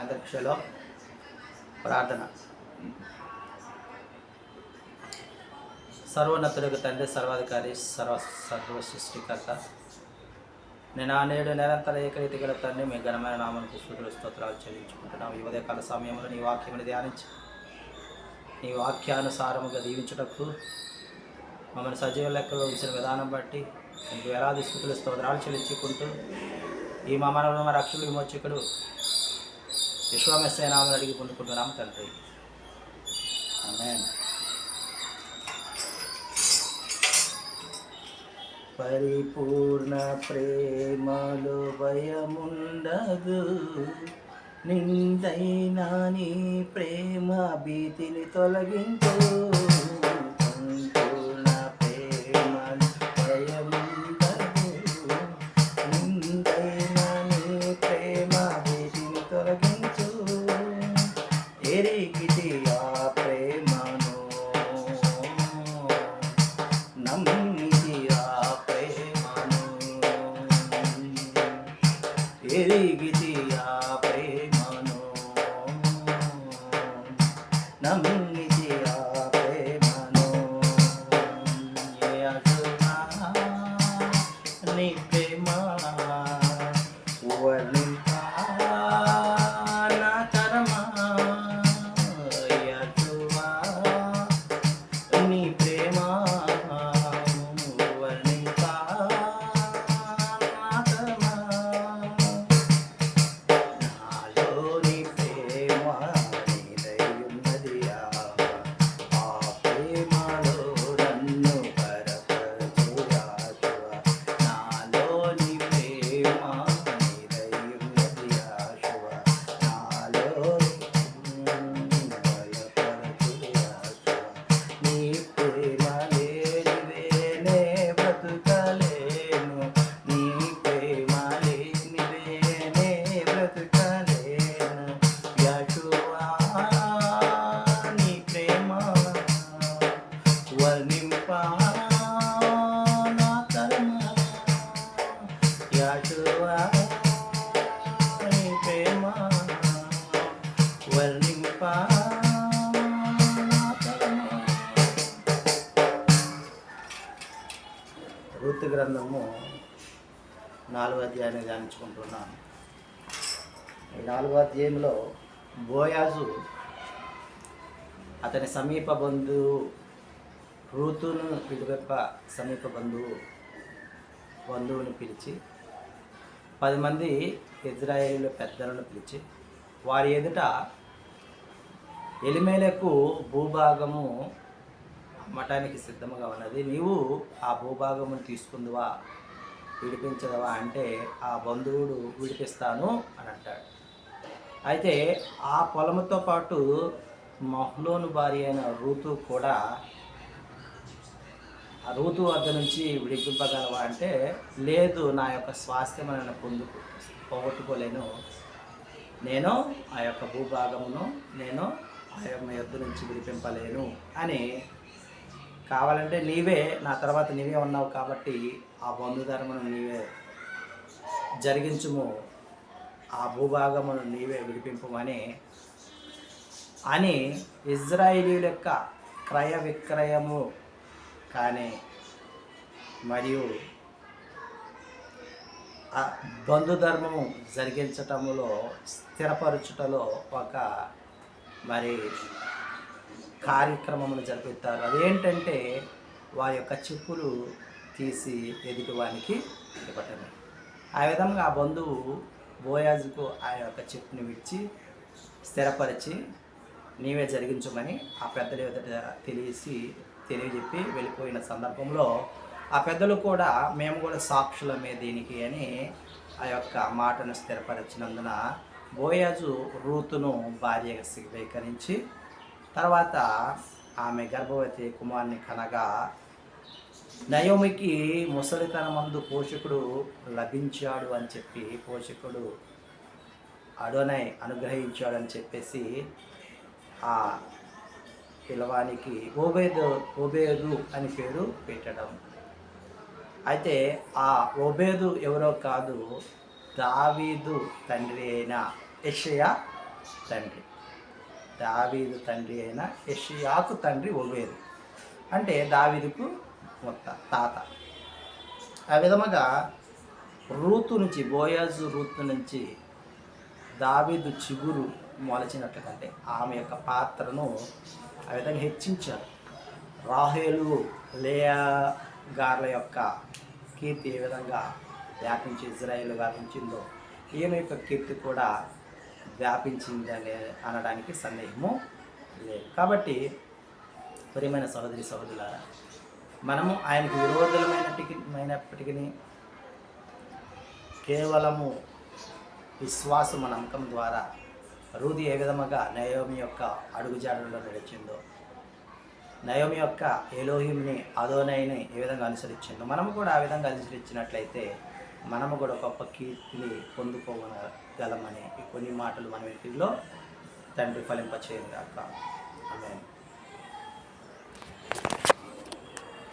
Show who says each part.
Speaker 1: అంతరిక్షలో ప్రార్థన. సర్వోన్నతుడికి తండ్రి సర్వాధికారి సర్వ సర్వ సృష్టికర్త. నేను ఆ నేడు నిరంతర ఏకరీతి గల తండ్రి మీ ఘనమైన నామానికి సూర్యుడు స్తోత్రాలు చెల్లించుకుంటున్నాం. ఈ ఉదయకాల సమయంలో నీ వాక్యముని ధ్యానించి నీ వాక్యానుసారముగా దీవించుటకు మమ్మల్ని సజీవ లెక్కలో ఉంచిన విధానం బట్టి నీకు వేలాది స్థుతులు స్తోత్రాలు చెల్లించుకుంటూ ఈ మా రక్షణ రక్షకుడు విమోచకుడు విశ్వామస్య నామని అడిగి పొందుకుంటున్నాము తండ్రి. పరిపూర్ణ ప్రేమలో భయముండదు. నిందైనా నీ ప్రేమ భీతిని తొలగించు. não యశువా నీ ప్రేమ వర్ణింపా ఋతు గ్రంథము నాలుగో అధ్యాయాన్ని ధ్యానించుకుంటున్నాను. ఈ నాలుగో అధ్యాయంలో బోయాజు అతని సమీప బంధువు ఋతును పిలువెప్ప సమీప బంధువు బంధువుని పిలిచి పది మంది ఇజ్రాయేలు పెద్దలను పిలిచి వారి ఎదుట ఎలిమేలకు భూభాగము అమ్మటానికి సిద్ధముగా ఉన్నది. నీవు ఆ భూభాగమును తీసుకుందువా విడిపించదవా అంటే ఆ బంధువుడు విడిపిస్తాను అని అంటాడు. అయితే ఆ పొలముతో పాటు మహ్లోను భార్య అయిన రూతు కూడా రూతు వద్ద నుంచి విడిపింపగలవా అంటే లేదు నా యొక్క స్వాస్థ్యం నన్ను పొందు పోగొట్టుకోలేను. నేను ఆ యొక్క భూభాగమును నేను ఆ యొక్క యొద్ద నుంచి విడిపింపలేను. అని కావాలంటే నీవే నా తర్వాత నీవే ఉన్నావు కాబట్టి ఆ బంధుధర్మను నీవే జరిగించుము. ఆ భూభాగమును నీవే విడిపింపమని అని ఇజ్రాయిలీల యొక్క క్రయ విక్రయము కానీ మరియు ఆ బంధుధర్మము జరిగించటములో స్థిరపరచుటలో ఒక మరి కార్యక్రమమును జరిపిస్తారు. అదేంటంటే వారి యొక్క చెప్పులు తీసి ఎదుటివానికి ఇవ్వటమే. ఆ విధంగా ఆ బంధువు బోయాజుకు ఆ యొక్క చెప్పుని విడిచి స్థిరపరిచి నీవే జరిగించమని ఆ పెద్దల ఎదుట తెలిసి తెలియజెప్పి వెళ్ళిపోయిన సందర్భంలో ఆ పెద్దలు కూడా మేము కూడా సాక్షులమే దీనికి అని ఆ యొక్క మాటను స్థిరపరిచినందున బోయాజు రూతును భార్యగా స్వీకరించి తర్వాత ఆమె గర్భవతి కుమార్ని కనగా నయోమికి ముసలితనమందు పోషకుడు లభించాడు అని చెప్పి పోషకుడు అడోనై అనుగ్రహించాడని చెప్పేసి ఆ పిలవానికి ఓబేదు ఓబేదు అని పేరు పెట్టడం. అయితే ఆ ఓబేదు ఎవరో కాదు దావీదు తండ్రి అయిన యషయా తండ్రి. దావీదు తండ్రి అయిన యషయాకు తండ్రి ఓబేదు. అంటే దావీదుకు మొత్త తాత. ఆ విధముగా రూతు నుంచి బోయాజు రూతు నుంచి దావీదు చిగురు మొలచినట్లు అంటే ఆమె యొక్క పాత్రను ఆ విధంగా హెచ్చించారు. రాహేలు లేయా గార్ల యొక్క కీర్తి ఏ విధంగా వ్యాపించి ఇజ్రాయిల్ వ్యాపించిందో ఈయన యొక్క కీర్తి కూడా వ్యాపించింది అనే అనడానికి సందేహము లేదు. కాబట్టి ప్రియమైన సహోదరి సహోదరులారా మనము ఆయనకు విరోధులమైనప్పటికీ కేవలము విశ్వాసము నమ్మకం ద్వారా రూది ఏ విధముగా నయోమి యొక్క అడుగుజాడల్లో నడిచిందో నయోమి యొక్క ఎలోహింని అదోనైని ఏ విధంగా అనుసరించిందో మనము కూడా ఆ విధంగా అనుసరించినట్లయితే మనము కూడా గొప్ప కీర్తిని పొందుకోగలమని ఈ కొన్ని మాటలు మన వీటిలో తండ్రి ఫలింపచేయను కాక ఆమె